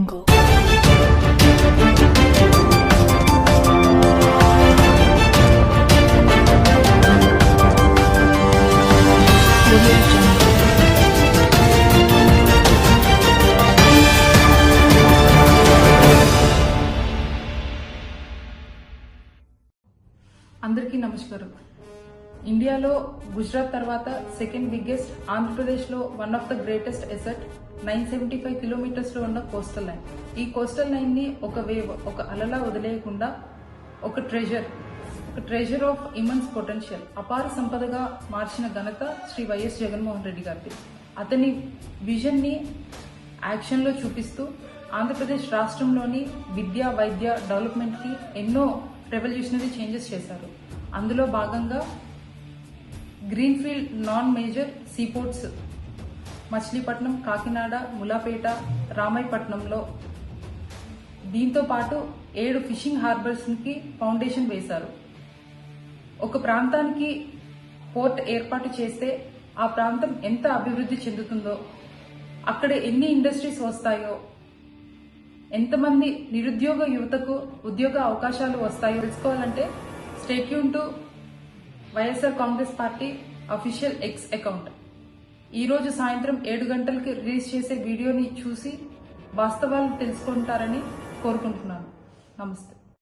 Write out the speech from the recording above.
jungle. Audio jungle. అందరికీ నమస్కారం ఇండియాలో గుజరాత్ తర్వాత సెకండ్ బిగ్గెస్ట్ ఆంధ్రప్రదేశ్లో one of the greatest asset nine seventy five కిలోమీటర్స్లో ఉన్న కోస్టల్ లైన్. ఈ కోస్టల్ లైన్ని ఒక వేవ్ ఒక అలలా వదిలేయకుండా ఒక ట్రెజర్ ఒక ట్రెజర్ ఆఫ్ ఇమన్స్ పొటెన్షియల్ అపార సంపదగా మార్చిన ఘనత శ్రీ వైఎస్ జగన్మోహన్ రెడ్డి గారిది. అతని విజన్ని యాక్షన్లో చూపిస్తూ ఆంధ్రప్రదేశ్ రాష్ట్రంలోని విద్య వైద్య డెవలప్మెంట్కి ఎన్నో రెవల్యూషనరీ చేంజెస్ చేశారు. అందులో భాగంగా greenfield non major seaports Machilipatnam Kakinada Mulapeta రామాయపట్నంలో దీంతో పాటు ఏడు ఫిషింగ్ హార్బర్స్కి ఫౌండేషన్ వేశారు. ఒక ప్రాంతానికి పోర్ట్ ఏర్పాటు చేస్తే ఆ ప్రాంతం ఎంత అభివృద్ధి చెందుతుందో అక్కడ ఎన్ని ఇండస్ట్రీస్ వస్తాయో ఎంతమంది నిరుద్యోగ యువతకు ఉద్యోగ అవకాశాలు వస్తాయో తెలుసుకోవాలంటే stay tuned to YSR Congress party official X account. ఈ రోజు సాయంత్రం ఏడు గంటలకి రిలీజ్ చేసే వీడియోని చూసి వాస్తవాలు తెలుసుకుంటారని కోరుకుంటున్నాను. నమస్తే.